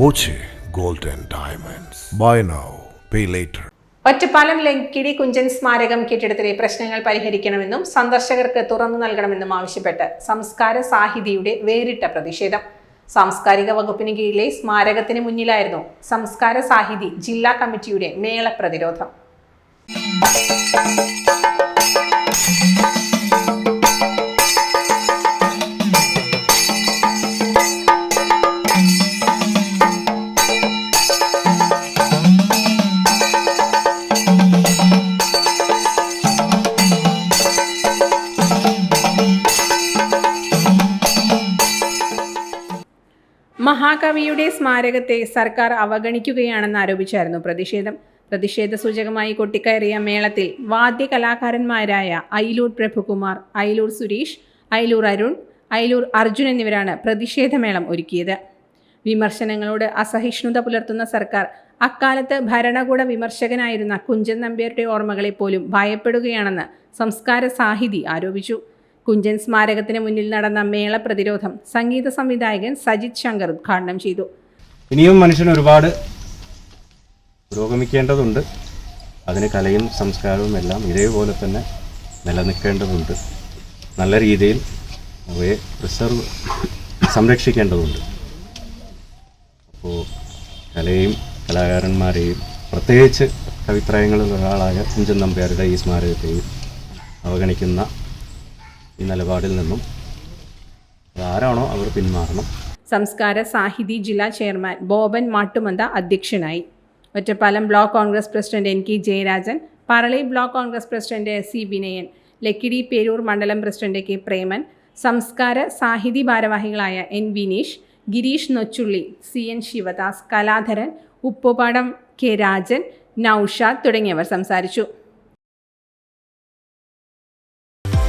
Boche gold and diamonds. Buy now pay later Ottapalam Lakkidi Kunchan സ്മാരകം കെട്ടിടത്തിലെ പ്രശ്നങ്ങൾ പരിഹരിക്കണമെന്നും സന്ദർശകർക്ക് തുറന്നു നൽകണമെന്നും ആവശ്യപ്പെട്ട് സംസ്കാര സാഹിതിയുടെ വേറിട്ട പ്രതിഷേധം. സാംസ്കാരിക വകുപ്പിന് കീഴിലെ സ്മാരകത്തിന് മുന്നിലായിരുന്നു സംസ്കാര സാഹിതി ജില്ലാ കമ്മിറ്റിയുടെ മേള പ്രതിരോധം. മഹാകവിയുടെ സ്മാരകത്തെ സർക്കാർ അവഗണിക്കുകയാണെന്ന് ആരോപിച്ചായിരുന്നു പ്രതിഷേധം. പ്രതിഷേധ സൂചകമായി കൊട്ടിക്കയറിയ മേളത്തിൽ വാദ്യ കലാകാരന്മാരായ ഐലൂർ പ്രഭുകുമാർ ഐലൂർ സുരേഷ് ഐലൂർ അരുൺ ഐലൂർ അർജുൻ എന്നിവരാണ് പ്രതിഷേധമേളം ഒരുക്കിയത്. വിമർശനങ്ങളോട് അസഹിഷ്ണുത പുലർത്തുന്ന സർക്കാർ അക്കാലത്ത് ഭരണകൂട വിമർശകനായിരുന്ന കുഞ്ചൻ നമ്പ്യാരുടെ ഓർമ്മകളെ പോലും ഭയപ്പെടുകയാണെന്ന് സംസ്കാര സാഹിതി ആരോപിച്ചു. കുഞ്ചൻ സ്മാരകത്തിന് മുന്നിൽ നടന്ന മേള പ്രതിരോധം സംഗീത സംവിധായകൻ സജിത് ശങ്കർ ഉദ്ഘാടനം ചെയ്തു. ഇനിയും മനുഷ്യൻ ഒരുപാട് പുരോഗമിക്കേണ്ടതുണ്ട്. അതിന് കലയും സംസ്കാരവും എല്ലാം ഇതേപോലെ തന്നെ നിലനിൽക്കേണ്ടതുണ്ട്. നല്ല രീതിയിൽ അവയെ പ്രിസർവ് സംരക്ഷിക്കേണ്ടതുണ്ട്. അപ്പോൾ കലയും കലാകാരന്മാരെയും പ്രത്യേകിച്ച് അഭിപ്രായങ്ങളിൽ ഒരാളായ കുഞ്ചൻ നമ്പ്യാരുടെ ഈ സ്മാരകത്തെയും അവഗണിക്കുന്ന ഈ നിലപാടിൽ നിന്നും. ആരാണോ അവർ പിന്മാറണം. സംസ്കാര സാഹിതി ജില്ലാ ചെയർമാൻ ബോബൻ മാട്ടുമന്ത അധ്യക്ഷനായി. Ottapalam block Congress president N K Jayarajan Parali block Congress president S C Vinayan Lakkidi Peroor മണ്ഡലം പ്രസിഡന്റ് കെ പ്രേമൻ സംസ്കാര സാഹിതി ഭാരവാഹികളായ N Vineesh Gireesh Nochulli C N Sivadas Kaladharan Uppupadam K Rajan Noushad തുടങ്ങിയവർ സംസാരിച്ചു.